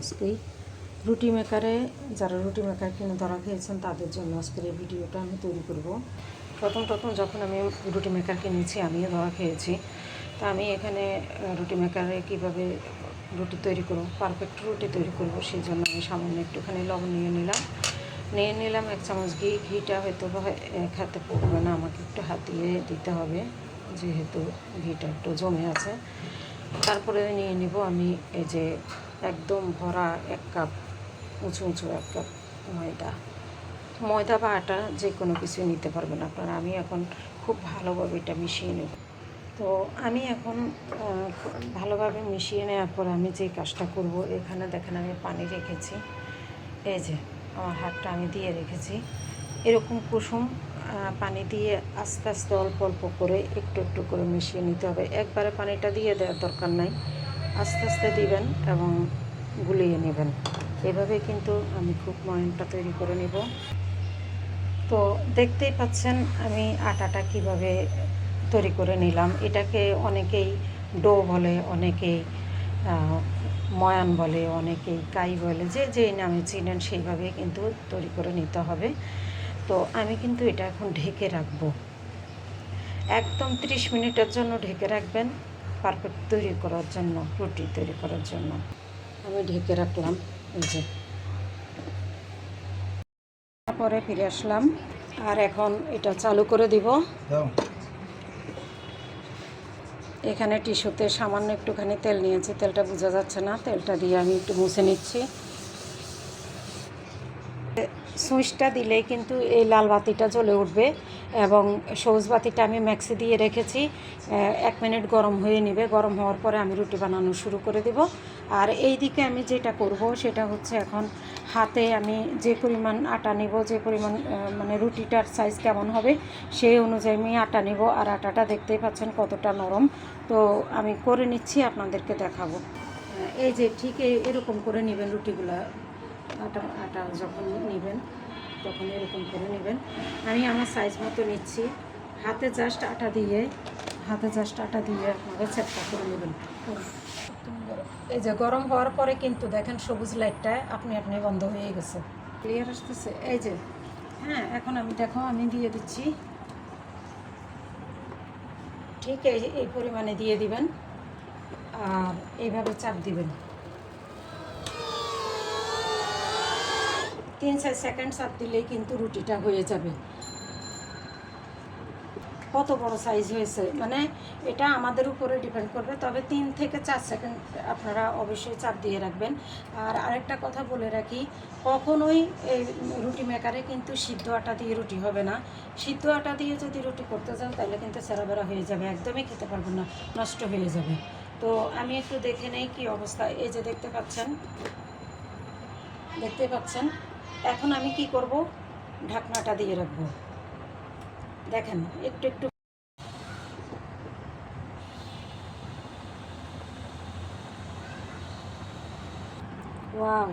আজকেই রুটি মেকারে, যারা রুটি মেকার কিনে ধরা খেয়েছেন, তাদের জন্য আজকের এই ভিডিওটা আমি তৈরি করব। প্রথম প্রথম যখন আমি রুটি মেকার কিনেছি, আমিও ধরা খেয়েছি। তা আমি এখানে রুটি মেকারে কীভাবে রুটি তৈরি করব পারফেক্ট রুটি তৈরি করব সেই জন্য আমি সামান্য একটুখানি লবণ নিয়ে নিলাম। নিয়ে নিলাম, এক চামচ ঘি, ঘিটা হয়তো এক হাতে পড়বে না, আমাকে একটু হাত দিয়ে দিতে হবে, যেহেতু ঘিটা একটু জমে আছে। তারপরে নিয়ে নিব আমি এই যে একদম ভরা এক কাপ উঁচু উঁচু এক কাপ ময়দা। ময়দা বা আটা যে কোনো কিছু নিতে পারবেন আপনারা। আমি এখন খুব ভালোভাবে এটা মিশিয়ে নেব। তো আমি এখন ভালোভাবে মিশিয়ে নেওয়ার পর আমি যে কাজটা করব, এখানে দেখেন আমি পানি রেখেছি। এই যে, আমার হাতটা আমি দিয়ে রেখেছি। এরকম কুসুম পানি দিয়ে আস্তে আস্তে অল্প অল্প করে একটু একটু করে মিশিয়ে নিতে হবে। একবারে পানিটা দিয়ে দেওয়ার দরকার নাই। আস্তে আস্তে দিবেন এবং গুলিয়ে নেবেন। এভাবে কিন্তু আমি খুব ময়নটা তৈরি করে নেব। তো দেখতেই পাচ্ছেন, আমি আটাটা কীভাবে তৈরি করে নিলাম। এটাকে অনেকেই ডো বলে, অনেকেই ময়ান বলে, অনেকেই কাই বলে, যে যেই নামে চিনেন সেইভাবে কিন্তু তৈরি করে নিতে হবে। তো আমি কিন্তু এটা এখন ঢেকে রাখব। একদম ত্রিশ মিনিটের জন্য ঢেকে রাখবেন। পারফেক্ট তৈরি করার জন্য রুটি তৈরি করার জন্য। আমি ঢেকে রাখলাম এই যে। তারপরে ফিরে আসলাম আর এখন এটা চালু করে দিব। এখানে টিস্যুতে সামান্য একটুখানি তেল নিয়েছি তেলটা বোঝা যাচ্ছে না তেলটা দিয়ে আমি একটু মুছে নিচ্ছি। সুইচটা দিলেই কিন্তু এই লাল বাতিটা জ্বলে উঠবে এবং সবুজ বাতিটা আমি ম্যাক্সি দিয়ে রেখেছি। এক মিনিট গরম হয়ে নেবে। গরম হওয়ার পরে আমি রুটি বানানো শুরু করে দেব। আর এই দিকে আমি যেটা করব সেটা হচ্ছে এখন হাতে আমি যে পরিমাণ আটা নিব, যে পরিমাণ মানে রুটিটার সাইজ কেমন হবে সেই অনুযায়ী আমি আটা নিব। আর আটাটা দেখতেই পাচ্ছেন কতটা নরম। তো আমি করে নিচ্ছি, আপনাদেরকে দেখাবো। এই যে ঠিক এরকম করে নেবেন রুটিগুলা। আটা আটা যখন নেবেন, তখন এরকম করে নেবেন। আমি আমার সাইজ মতো নিচ্ছি। হাতে জাস্ট আটা দিয়ে, হাতে জাস্ট আটা দিয়ে আপনারা চেপটা করে নেবেন। এই যে গরম হওয়ার পরে কিন্তু দেখেন সবুজ লাইটটা আপনি আপনি বন্ধ হয়ে গেছে। ক্লিয়ার আসতেছে? এই যে হ্যাঁ এখন আমি, দেখো, আমি দিয়ে দিচ্ছি। ঠিক এই এই পরিমাণে দিয়ে দিবেন। আর এইভাবে চাপ দিবেন। তিন চার সেকেন্ড চাপ দিলেই কিন্তু রুটিটা হয়ে যাবে। কত বড় সাইজ হয়েছে? মানে এটা আমাদের উপরে ডিপেন্ড করবে, তবে তিন থেকে চার সেকেন্ড আপনারা অবশ্যই চাপ দিয়ে রাখবেন। আর আরেকটা কথা বলে রাখি, কখনোই এই রুটি মেকারে কিন্তু সিদ্ধ আটা দিয়ে রুটি হবে না। সিদ্ধ আটা দিয়ে যদি রুটি করতে যান তাহলে কিন্তু সেরাবেরা হয়ে যাবে, একদমই খেতে পারবেন না, নষ্ট হয়ে যাবে। তো আমি একটু দেখে নেই কি অবস্থা। এই যে দেখতে পাচ্ছেন দেখতে পাচ্ছেন এখন আমি কি করব? ঢাকনাটা দিয়ে রাখব। দেখেন, একটু একটু ওয়াও।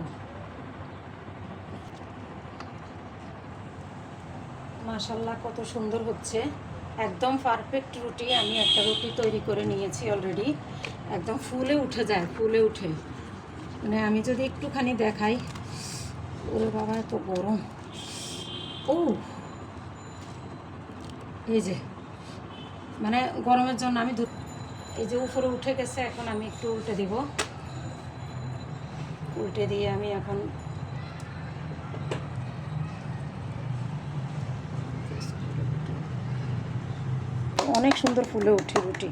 মাশাল্লাহ, কত সুন্দর হচ্ছে। একদম পারফেক্ট রুটি, আমি একটা রুটি তৈরি করে নিয়েছি অলরেডি। একদম ফুলে উঠে যায়, ফুলে উঠে। মানে আমি যদি একটুখানি দেখাই ওরে বাবা, এত গরম। ও এই যে মানে গরমের জন্য আমি এই যে উপরে উঠে গেছে, এখন আমি একটু উল্টে দিব। উল্টে দিয়ে আমি এখন অনেক সুন্দর ফুলে উঠে রুটি।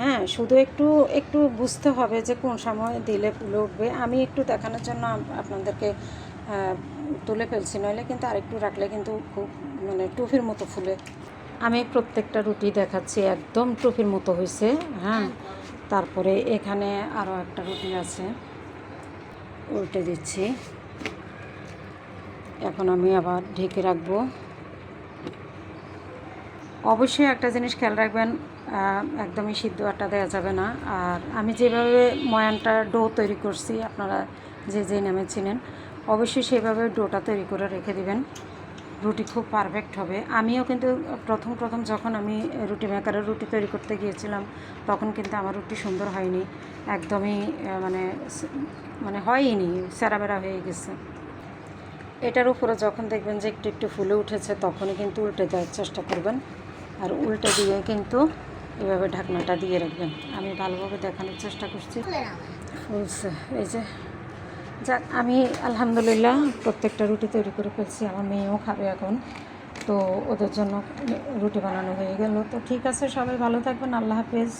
হ্যাঁ শুধু একটু একটু বুঝতে হবে যে কোন সময় দিলে ফুলে উঠবে। আমি একটু দেখানোর জন্য আপনাদেরকে তুলে ফেলছি। নইলে কিন্তু আরেকটু রাখলে কিন্তু খুব মানে টুফির মতো ফুলে। আমি প্রত্যেকটা রুটি দেখাচ্ছি, একদম টুফির মতো হয়েছে হ্যাঁ। তারপরে এখানে আরও একটা রুটি আছে, উল্টে দিচ্ছি। এখন আমি আবার ঢেকে রাখব। অবশ্যই একটা জিনিস খেয়াল রাখবেন একদমই সিদ্ধ আটা দেওয়া যাবে না। আর আমি যেভাবে ময়ানটা ডো তৈরি করছি, আপনারা যে যে নামে চিনেন অবশ্যই সেভাবে ডোটা তৈরি করে রেখে দিবেন। রুটি খুব পারফেক্ট হবে। আমিও কিন্তু প্রথম প্রথম যখন আমি রুটি মেকারের রুটি তৈরি করতে গিয়েছিলাম তখন কিন্তু আমার রুটি সুন্দর হয়নি। একদমই মানে মানে হয়নি সেরাবেরা হয়ে গেছে। এটার উপরে যখন দেখবেন যে একটু একটু ফুলে উঠেছে তখনই কিন্তু উল্টে দেওয়ার চেষ্টা করবেন। আর উল্টে দিয়ে কিন্তু এভাবে ঢাকনাটা দিয়ে রাখবেন। আমি ভালোভাবে দেখানোর চেষ্টা করছি। ফুলছে। এই যে যাক, আমি আলহামদুলিল্লাহ প্রত্যেকটা রুটি তৈরি করে ফেলছি, আমার মেয়েও খাবে এখন। তো ওদের জন্য রুটি বানানো হয়ে গেল। তো ঠিক আছে, সবাই ভালো থাকবেন, আল্লাহ হাফেজ।